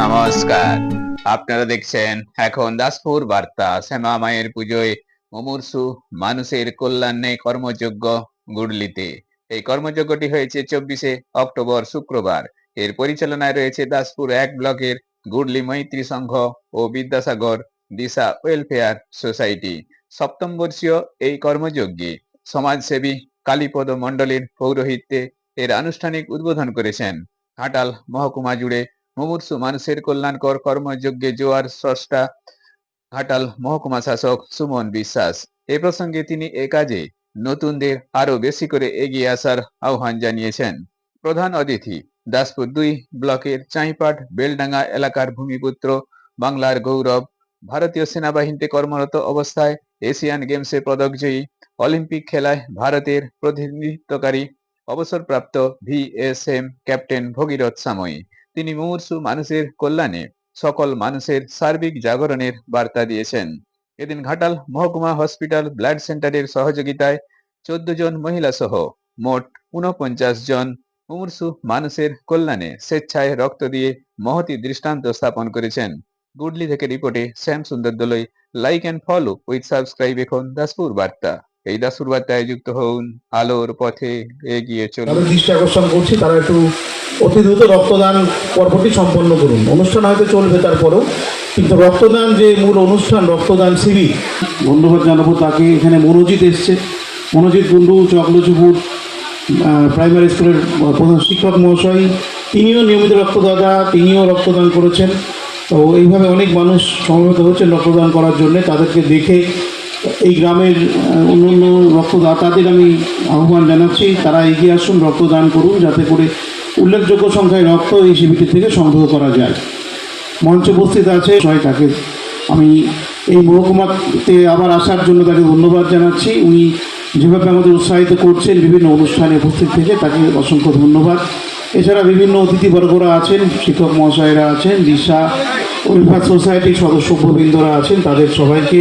নমস্কার। আপনারা দেখছেন এখন দাসপুর বার্তা। শ্যামা মায়ের পুজোয় মুমূর্ষু মানুষের কল্যাণে কর্মযজ্ঞ গুডলিতে। এই কর্মযজ্ঞটি হয়েছে চব্বিশে অক্টোবর শুক্রবার। এর পরিচালনায় রয়েছে দাসপুর এক ব্লকের গুডলি মৈত্রী সংঘ ও বিদ্যাসাগর দিশা ওয়েলফেয়ার সোসাইটি। সপ্তম বর্ষীয় এই কর্মযজ্ঞে সমাজসেবী কালীপদ মণ্ডলের পৌরোহিত্যে এর আনুষ্ঠানিক উদ্বোধন করেছেন। ঘাটাল, মহকুমা জুড়ে মুমূর্ষু মানুষের কল্যাণকর কর্মযজ্ঞে জোয়ার স্রষ্টা ঘাটাল মহকুমা শাসক সুমন বিশ্বাস। এ প্রসঙ্গে তিনি এ কাজে নতুনদের আরও বেশি করে এগিয়ে আসার আহ্বান জানিয়েছেন। প্রধান অতিথি, দাসপুর দুই ব্লকের চাইপাট, বেলডাঙ্গা এলাকার ভূমিপুত্র, বাংলার গৌরব, ভারতীয় সেনাবাহিনীতে কর্মরত অবস্থায় এশিয়ান গেমসে পদকজয়ী অলিম্পিক খেলায় ভারতের প্রতিনিধিত্বকারী অবসরপ্রাপ্ত ভিএসএম ক্যাপ্টেন ভগীরথ সাময়ী। তিনি মুমূর্ষু মানুষের কল্যাণে সকল মানুষের সার্বিক জাগরণের বার্তা দিয়েছেন। এদিন ঘাটাল মহকুমা হসপিটাল ব্লাড সেন্টারের সহযোগিতায় চোদ্দ জন মহিলা সহ মোট ঊনপঞ্চাশ জন মুমূর্ষু মানুষের কল্যাণে স্বেচ্ছায় রক্ত দিয়ে মহতি দৃষ্টান্ত স্থাপন করেছেন। গুডলি থেকে রিপোর্টে Shyam Sundar Dalai. Like and follow with subscribe এখন দাসপুর বার্তা। এই দাসপুর বার্তায় যুক্ত হন আলোর পথে এগিয়ে চলুন। দৃষ্টি আকর্ষণ করছি তারা একটু অতি দ্রুত রক্তদান পর্বটি সম্পন্ন করুন। অনুষ্ঠান হয়তো চলবে তারপরেও কিন্তু রক্তদান যে মূল অনুষ্ঠান রক্তদান শিবির। ধন্যবাদ জানাব তাকে এখানে মনোজিৎ এসছে। মনোজিৎ বন্ধু চকলচুপুর প্রাইমারি স্কুলের প্রধান শিক্ষক মহাশয় তিনিও নিয়মিত রক্তদাতা তিনিও রক্তদান করেছেন। তো এইভাবে অনেক মানুষ সমবেত হচ্ছেন রক্তদান করার জন্য। তাদেরকে দেখে এই গ্রামের অন্য অন্যান্য রক্তদাতাদের আমি আহ্বান জানাচ্ছি, তারা এগিয়ে আসুন, রক্তদান করুন, যাতে করে উল্লেখযোগ্য সংখ্যায় রক্ত এই শিবিরটি থেকে সংগ্রহ করা যায়। মঞ্চে উপস্থিত আছে সবাই তাকে আমি এই মহকুমাতে আবার আসার জন্য তাকে ধন্যবাদ জানাচ্ছি। উনি যেভাবে আমাদের উৎসাহিত করছেন, বিভিন্ন অনুষ্ঠানে উপস্থিত থেকে তাকে অসংখ্য ধন্যবাদ। এছাড়া বিভিন্ন অতিথিবর্গরা আছেন, শিক্ষক মহাশয়রা আছেন, দিশা ওয়েলফেয়ার সোসাইটির সদস্যবৃন্দরা আছেন, তাদের সবাইকে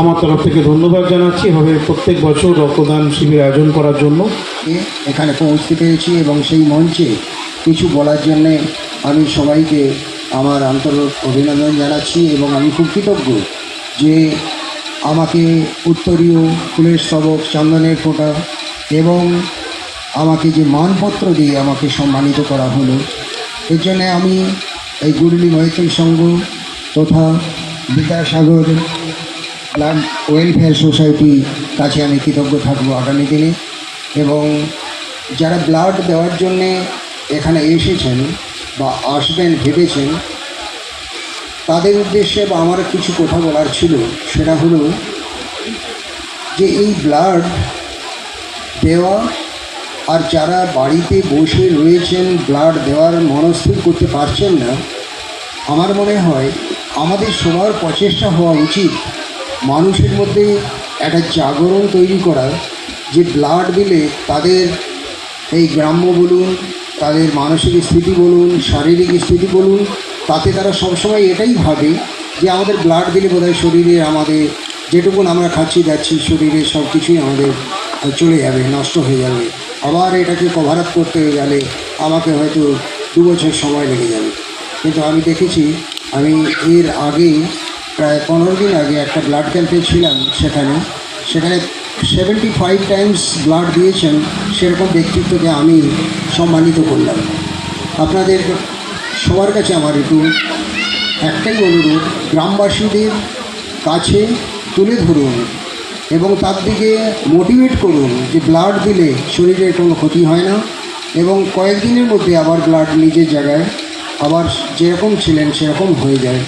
আমার তরফ থেকে ধন্যবাদ জানাচ্ছি। এভাবে প্রত্যেক বছর রক্তদান শিবির আয়োজন করার জন্য। এখানে পৌঁছতে পেরেছি এবং সেই মঞ্চে কিছু বলার জন্যে আমি সবাইকে আমার আন্তর অভিনন্দন জানাচ্ছি এবং আমি খুব কৃতজ্ঞ যে আমাকে উত্তরীয় ফুলের স্তবক চন্দনের ফোঁটা এবং আমাকে যে মানপত্র দিয়ে আমাকে সম্মানিত করা হলো, এর জন্যে আমি এই গুরুলি মৈত্রী সংঘ তথা বিদ্যাসাগর ব্লাড ওয়েলফেয়ার সোসাইটি কাছে আমি কৃতজ্ঞ থাকব আগামী দিনে। এবং যারা ব্লাড দেওয়ার জন্যে এখানে এসেছেন বা আসবেন, ভেবেছেন, তাদের উদ্দেশ্যে বা আমার কিছু কথা বলার ছিল, সেটা হলো যে এই ব্লাড দেওয়া আর যারা বাড়িতে বসে রয়েছেন ব্লাড দেওয়ার মনস্থির করতে পারছেন না, আমার মনে হয় আমাদের সবার প্রচেষ্টা হওয়া উচিত। মানুষের মধ্যে একটা জাগরণ তৈরি করা যে ব্লাড দিলে তাদের এই গ্রাম্য বলুন, তাদের মানসিক স্থিতি বলুন, শারীরিক স্থিতি বলুন, তাতে তারা সবসময় এটাই ভাবে যে আমাদের ব্লাড দিলে বোধহয় শরীরে আমাদের যেটুকুন আমরা খাচ্ছি, যাচ্ছি, শরীরে সব কিছুই আমাদের চলে যাবে, নষ্ট হয়ে যাবে। আবার এটাকে কভার আপ করতে গেলে আমাকে হয়তো দু বছর সময় লেগে যাবে। কিন্তু আমি দেখেছি, আমি এর আগেই প্রায় পনেরো দিন আগে একটা ব্লাড ক্যাম্পে ছিলাম সেখানে। সেখানে সেভেন্টি ফাইভ টাইমস ব্লাড দিয়েছেন সেরকম ব্যক্তিত্বকে আমি সম্মানিত করলাম। আপনাদের সবার কাছে আমার একটু একটাই অনুরোধ, গ্রামবাসীদের কাছে তুলে ধরুন এবং তার দিকে মোটিভেট করুন যে ব্লাড দিলে শরীরের কোনো ক্ষতি হয় না এবং কয়েকদিনের মধ্যে আবার ব্লাড নিজের জায়গায় আবার যেরকম ছিলেন সেরকম হয়ে যায়।